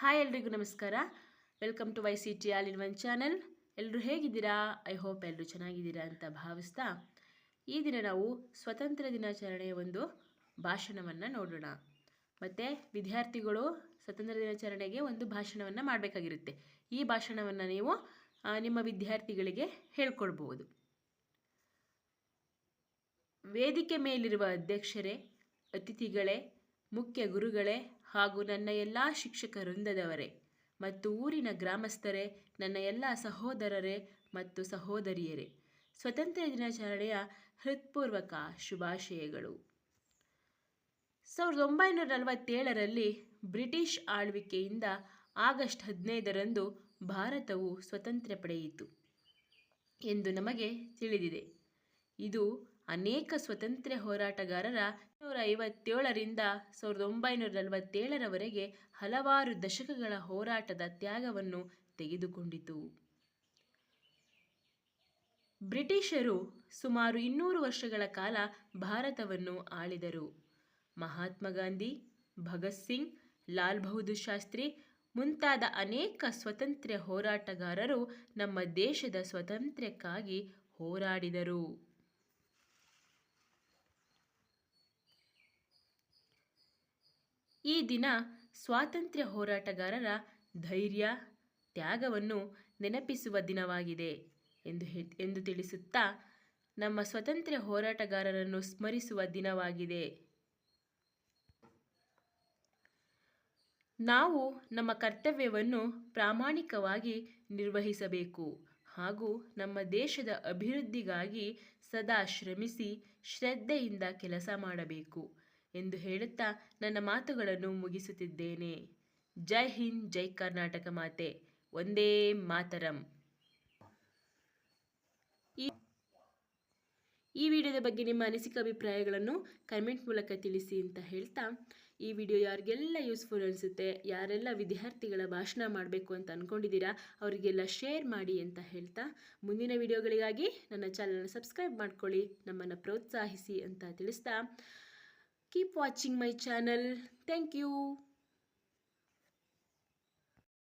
Hi ಎಲ್ರಿಗೂ ನಮಸ್ಕಾರ. Welcome to Y C T all in one channel ಎಲ್ಲರೂ ಹೇಗಿದ್ದೀರಾ? ಐ ಹೋಪ್ ಎಲ್ಲರೂ ಚೆನ್ನಾಗಿದ್ದೀರಾ ಅಂತ ಭಾವಿಸ್ತಾ ಈ ದಿನ ನಾವು ಸ್ವತಂತ್ರ ದಿನಾಚರಣೆಯ ಒಂದು ಭಾಷಣವನ್ನು ನೋಡೋಣ. ಮತ್ತು ವಿದ್ಯಾರ್ಥಿಗಳು ಸ್ವತಂತ್ರ ದಿನಾಚರಣೆಗೆ ಒಂದು ಭಾಷಣವನ್ನು ಮಾಡಬೇಕಾಗಿರುತ್ತೆ. ಈ ಭಾಷಣವನ್ನು ನೀವು ನಿಮ್ಮ ವಿದ್ಯಾರ್ಥಿಗಳಿಗೆ ಹೇಳ್ಕೊಡ್ಬೋದು. ವೇದಿಕೆ ಮೇಲಿರುವ ಅಧ್ಯಕ್ಷರೇ, ಅತಿಥಿಗಳೇ, ಮುಖ್ಯ ಗುರುಗಳೇ ಹಾಗೂ ನನ್ನ ಎಲ್ಲ ಶಿಕ್ಷಕ ವೃಂದದವರೇ ಮತ್ತು ಊರಿನ ಗ್ರಾಮಸ್ಥರೇ, ನನ್ನ ಎಲ್ಲ ಸಹೋದರರೇ ಮತ್ತು ಸಹೋದರಿಯರೇ. ಸ್ವತಂತ್ರ ದಿನಾಚರಣೆಯ ಹೃತ್ಪೂರ್ವಕ ಶುಭಾಶಯಗಳು. ಸಾವಿರದ ಒಂಬೈನೂರ ನಲವತ್ತೇಳರಲ್ಲಿ ಬ್ರಿಟಿಷ್ ಆಳ್ವಿಕೆಯಿಂದ ಆಗಸ್ಟ್ ಹದಿನೈದರಂದು ಭಾರತವು ಸ್ವತಂತ್ರ ಪಡೆಯಿತು ಎಂದು ನಮಗೆ ತಿಳಿದಿದೆ. ಇದು ಅನೇಕ ಸ್ವತಂತ್ರ ಹೋರಾಟಗಾರರ ನೂರ ಐವತ್ತೇಳರಿಂದ ಸಾವಿರದ ಒಂಬೈನೂರ ನಲವತ್ತೇಳರವರೆಗೆ ಹಲವಾರು ದಶಕಗಳ ಹೋರಾಟದ ತ್ಯಾಗವನ್ನು ತೆಗೆದುಕೊಂಡಿತು. ಬ್ರಿಟಿಷರು ಸುಮಾರು ಇನ್ನೂರು ವರ್ಷಗಳ ಕಾಲ ಭಾರತವನ್ನು ಆಳಿದರು. ಮಹಾತ್ಮ ಗಾಂಧಿ, ಭಗತ್ ಸಿಂಗ್, ಲಾಲ್ ಬಹದ್ದೂರ್ ಶಾಸ್ತ್ರಿ ಮುಂತಾದ ಅನೇಕ ಸ್ವತಂತ್ರ ಹೋರಾಟಗಾರರು ನಮ್ಮ ದೇಶದ ಸ್ವಾತಂತ್ರ್ಯಕ್ಕಾಗಿ ಹೋರಾಡಿದರು. ಈ ದಿನ ಸ್ವಾತಂತ್ರ್ಯ ಹೋರಾಟಗಾರರ ಧೈರ್ಯ, ತ್ಯಾಗವನ್ನು ನೆನಪಿಸುವ ದಿನವಾಗಿದೆ ಎಂದು ಎಂದು ತಿಳಿಸುತ್ತಾ ನಮ್ಮ ಸ್ವಾತಂತ್ರ್ಯ ಹೋರಾಟಗಾರರನ್ನು ಸ್ಮರಿಸುವ ದಿನವಾಗಿದೆ. ನಾವು ನಮ್ಮ ಕರ್ತವ್ಯವನ್ನು ಪ್ರಾಮಾಣಿಕವಾಗಿ ನಿರ್ವಹಿಸಬೇಕು ಹಾಗೂ ನಮ್ಮ ದೇಶದ ಅಭಿವೃದ್ಧಿಗಾಗಿ ಸದಾ ಶ್ರಮಿಸಿ ಶ್ರದ್ಧೆಯಿಂದ ಕೆಲಸ ಮಾಡಬೇಕು. ಎಂದು ಹೇಳುತ್ತಾ ನನ್ನ ಮಾತುಗಳನ್ನು ಮುಗಿಸುತ್ತಿದ್ದೇನೆ. ಜೈ ಹಿಂದ್, ಜೈ ಕರ್ನಾಟಕ ಮಾತೆ. ಒಂದೇ ಮಾತರಂ. ಈ ವಿಡಿಯೋದ ಬಗ್ಗೆ ನಿಮ್ಮ ಅನಿಸಿಕೆ, ಅಭಿಪ್ರಾಯಗಳನ್ನು ಕಮೆಂಟ್ ಮೂಲಕ ತಿಳಿಸಿ ಅಂತ ಹೇಳ್ತಾ, ಈ ವಿಡಿಯೋ ಯಾರಿಗೆಲ್ಲ ಯೂಸ್ಫುಲ್ ಅನಿಸುತ್ತೆ, ಯಾರೆಲ್ಲ ವಿದ್ಯಾರ್ಥಿಗಳ ಭಾಷಣ ಮಾಡಬೇಕು ಅಂತ ಅಂದ್ಕೊಂಡಿದ್ದೀರಾ ಅವರಿಗೆಲ್ಲ ಶೇರ್ ಮಾಡಿ ಅಂತ ಹೇಳ್ತಾ, ಮುಂದಿನ ವಿಡಿಯೋಗಳಿಗಾಗಿ ನನ್ನ ಚಾನಲ್ನ ಸಬ್ಸ್ಕ್ರೈಬ್ ಮಾಡ್ಕೊಳ್ಳಿ, ನಮ್ಮನ್ನು ಪ್ರೋತ್ಸಾಹಿಸಿ ಅಂತ ತಿಳಿಸ್ತಾ Keep watching my channel. Thank you.